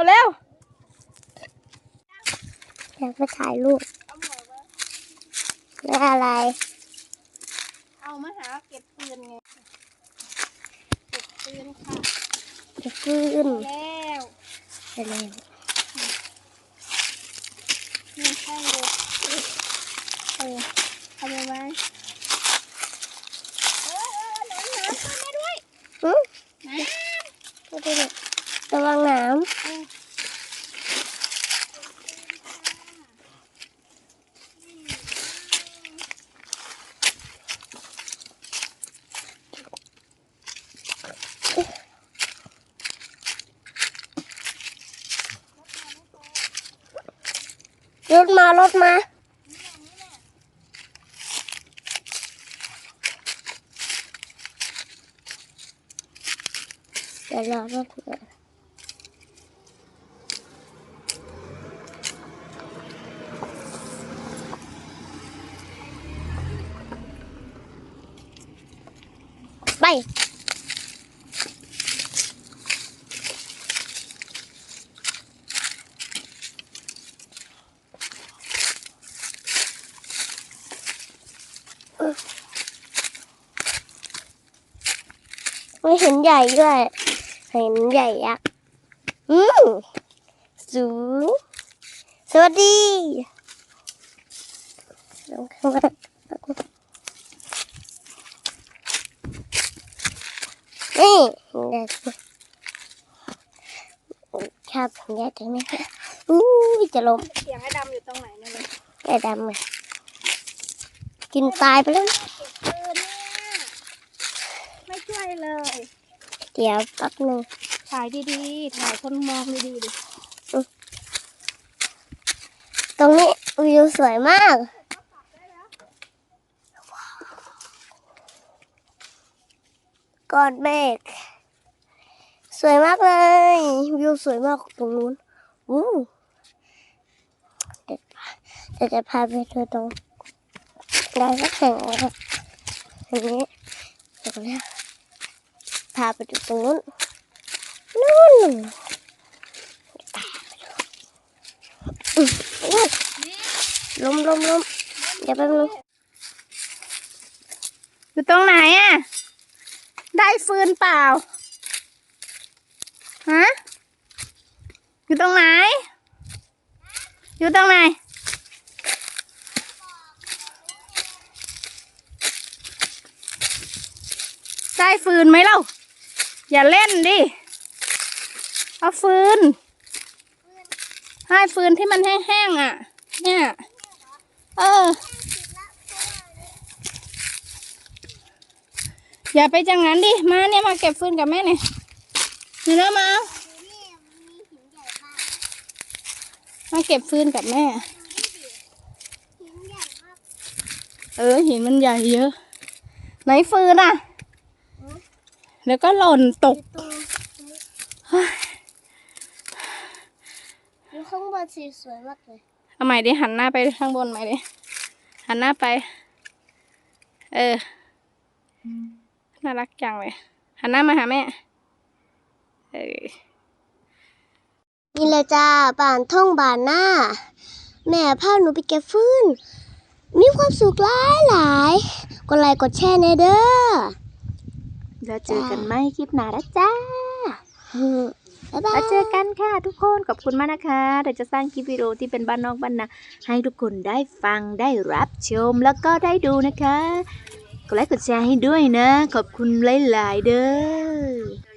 เอาเร็ว อยากไปถ่ายรูปแล้วอะไร เอามาหาเก็บปืนไง เก็บปืนค่ะจะขึ้นแล้วไปเลยนี่ใช่เลยเออเอาไปไว้เออเออน้ำน้ำเข้ามาด้วยอืมน้ไม่ได้เลย ระวังน้ำรถมารถมาเดี๋ยวรอรถมา ไปไม่เห็นใหญ่ด้วย เห็นใหญ่ยักษ์อืมสูงสวัสดีลงข้างล่าง นี่เห็นใหญ่ครับเห็นใหญ่ตรงนี้ค่ะอู้ยจะล้มเสียงไอ้ดำอยู่ตรงไหนนั่นเลยใหญ่ดำเลยกินตายไปแล้วเก็บปืนเนี่ยไม่ช่วยเลย เดี๋ยวแป๊บหนึงถ่ายดีๆ ถ่ายคนมองดีๆดิ ตรงนี้วิวสวยมาก กอดเมฆสวยมากเลย วิวสวยมากตรงนู้นอู้เดี๋ยวเดี๋ยวจะพาไปดูตรงได้สักแห่งนะครับอันนี้เดี๋ยวนะพาไปดูตรงนู้นนู่นอืมนู่นล้มล้มล้มเดี๋ยวแป๊บนึงอยู่ตรงไหนอะ ได้ฟืนเปล่า ฮะ อยู่ตรงไหน อยู่ตรงไหน ได้ฟืนไหมเล่า อย่าเล่นดิ เอาฟืน ให้ฟืนที่มันแห้งๆอะ เนี่ย เออ อย่าไปจังงั้นดิ มาเนี่ยมาเก็บฟืนกับแม่เนี่ยนี่นะมามาเก็บฟืนกับแม่ เออหินมันใหญ่เยอะ ไหนฟืนอะ เดี๋ยวก็หล่นตกอยู่ข้างบนสีสวยมากเลย เอาใหม่ดิหันหน้าไปข้างบนใหม่ดิหันหน้าไป เออ น่ารักจังเลย หันหน้ามาหาแม่เออนี่เลยจ้าบ้านท่องบ้านหน้า แม่พาหนูไปเก็บฟืน มีความสุขหลายหลายๆกดไลค์กดแชร์ในเด้อแล้วเจอกันไหมคลิปหน้านะจ้าอืมบ๊ายบายแล้วเจอกันค่ะทุกคนขอบคุณมากนะคะเดี๋ยวจะสร้างคลิปวิดีโอที่เป็นบ้านนอกบ้านนาให้ทุกคนได้ฟังได้รับชมแล้วก็ได้ดูนะคะ กดไลค์กดแชร์ให้ด้วยนะ ขอบคุณหลาย ๆ เด้อ